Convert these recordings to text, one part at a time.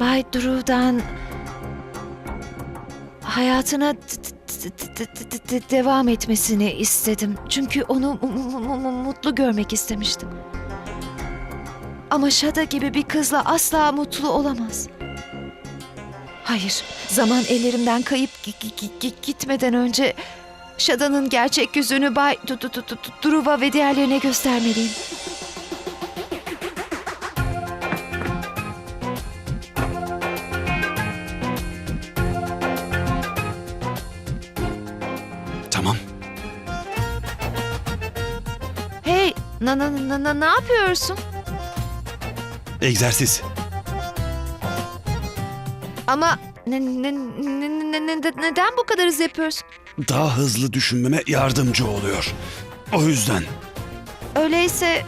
Bay Drew'dan hayatına devam etmesini istedim. Çünkü onu mu- mu- mu- mu- mutlu görmek istemiştim. Ama Şada gibi bir kızla asla mutlu olamaz. Hayır, zaman ellerimden kayıp gi- gi- gi- gitmeden önce Şada'nın gerçek yüzünü Bay Du- Du- Du- Du- Druva ve diğerlerine göstermeliyim. Na na na na ne yapıyorsun? Egzersiz. Ama ne, ne, ne, ne- ne- ne- neden bu kadar hızlı yapıyorsun? Daha hızlı düşünmeme yardımcı oluyor. O yüzden. Öyleyse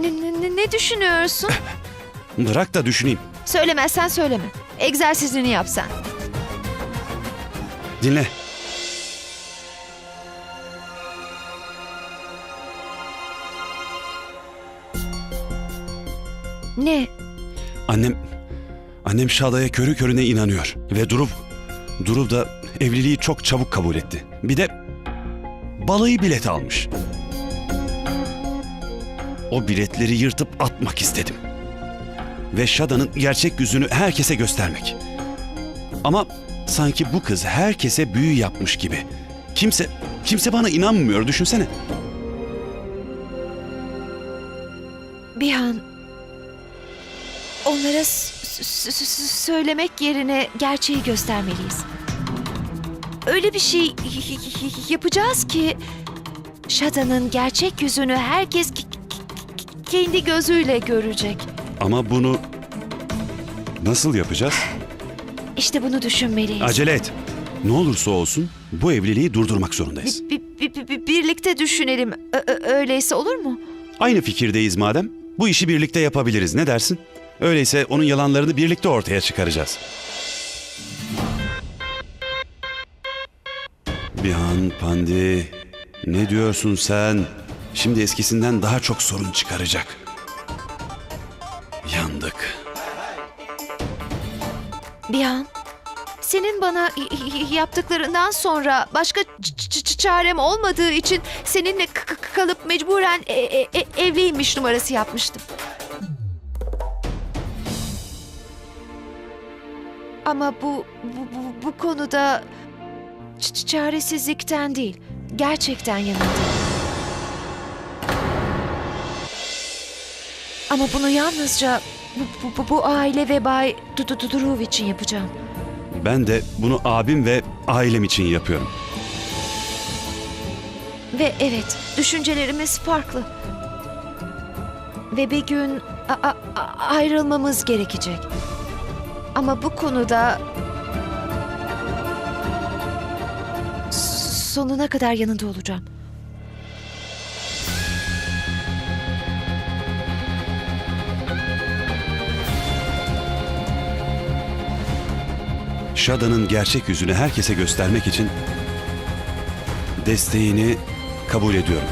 ne, ne- ne, düşünüyorsun? Bırak da düşüneyim. Söylemezsen söyleme. Egzersizini yap sen. Dinle. Ne? Annem... Annem Şada'ya körü körüne inanıyor. Ve Durup... Durup da evliliği çok çabuk kabul etti. Bir de... Balayı bileti almış. O biletleri yırtıp atmak istedim. Ve Şada'nın gerçek yüzünü herkese göstermek. Ama sanki bu kız herkese büyü yapmış gibi. Kimse... Kimse bana inanmıyor düşünsene. Bir an onlara söylemek yerine gerçeği göstermeliyiz. Öyle bir şey yapacağız ki Shada'nın gerçek yüzünü herkes kendi gözüyle görecek. Ama bunu... Nasıl yapacağız? İşte bunu düşünmeliyiz. Acele et. Ne olursa olsun bu evliliği durdurmak zorundayız. Bi- bi- bi- bi- birlikte düşünelim. Ö- ö- öyleyse olur mu? Aynı fikirdeyiz madem. Bu işi birlikte yapabiliriz. Ne dersin? Öyleyse onun yalanlarını birlikte ortaya çıkaracağız. Bihan Pandi, ne diyorsun sen? Şimdi eskisinden daha çok sorun çıkaracak. Yandık. Bir an. Senin bana yaptıklarından sonra başka çarem olmadığı için seninle kalıp mecburen e- e- e- evliymiş numarası yapmıştım. Ama bu bu, bu, bu konuda ç- çaresizlikten değil, gerçekten yanındayım. Ama bunu yalnızca bu, bu, bu aile ve Bay Du- Du- Du- Duruv için yapacağım. Ben de bunu abim ve ailem için yapıyorum. Ve evet, düşüncelerimiz farklı. Ve bir gün a- a- a- ayrılmamız gerekecek. Ama bu konuda sonuna kadar yanında olacağım. Shada'nın gerçek yüzünü herkese göstermek için desteğini kabul ediyorum.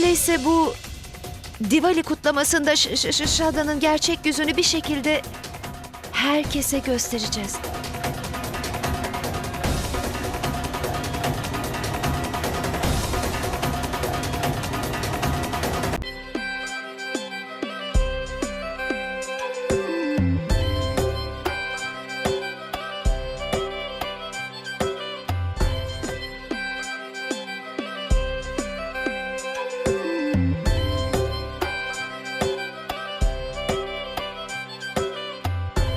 Öyleyse bu Diwali kutlamasında Ş- Ş- Ş- Shada'nın gerçek yüzünü bir şekilde herkese göstereceğiz.